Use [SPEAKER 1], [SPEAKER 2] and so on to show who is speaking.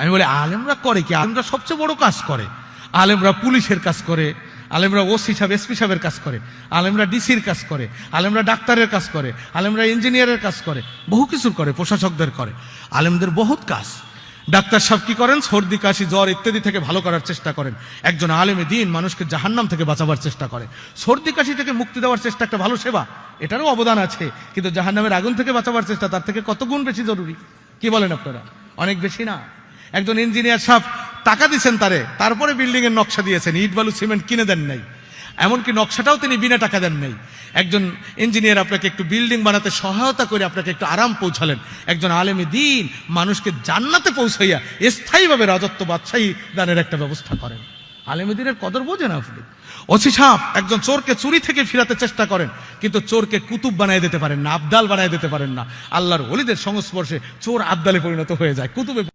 [SPEAKER 1] আমি বলি, আলেমরা করে কি? আলেমরা সবচেয়ে বড় কাজ করে। আলেমরা পুলিশের কাজ করে, আলেমরা ওসি সাহেব, এসপি সাহেবের কাজ করে, আলেমরা ডিসির কাজ করে, আলেমরা ডাক্তারের কাজ করে, আলেমরা ইঞ্জিনিয়ারের কাজ করে, বহু কিছু করে, প্রশাসকদের করে। আলেমদের বহুত কাজ। ডাক্তার সাহেব কি করেন? সর্দি, কাশি, জ্বর ইত্যাদি থেকে ভালো করার চেষ্টা করেন। একজন আলেমে দিন মানুষকে জাহান্নাম থেকে বাঁচাবার চেষ্টা করে। সর্দি, কাশি থেকে মুক্তি দেওয়ার চেষ্টা একটা ভালো সেবা। এটারও অবদান আছে। কিন্তু জাহান্নামের আগুন থেকে বাঁচাবার চেষ্টা, তার থেকে কত গুণ বেশি জরুরি? কি বলেন আপনারা? অনেক বেশি না? একজন ইঞ্জিনিয়ার সাহেব টাকা দিচ্ছেন তারে, তারপরে বিল্ডিং এর নকশা দিয়েছেন, ইট বালু সিমেন্ট কিনে দেন নাই। এমনকি নকশাটাও তিনি বিনা টাকা দেন নাই। একজন ইঞ্জিনিয়ার আপনাকে একটু বিল্ডিং বানাতে সহায়তা করে আপনাকে একটু আরাম পৌঁছালেন। একজন আলেমী দিন, মানুষকে জান্নাতে পৌঁছাইয়া স্থায়ীভাবে রাজত্ব বাদশাহী দানের একটা ব্যবস্থা করেন। আলেমী দিনের কদর বোঝেন আপনি। অসি সাপ একজন চোরকে চুরি থেকে ফিরাতে চেষ্টা করেন, কিন্তু চোরকে কুতুব বানায় দিতে পারেন না, আবদাল বানায় দিতে পারেন না। আল্লাহর ওলিদের সংস্পর্শে চোর আবদালে পরিণত হয়ে যায়, কুতুবে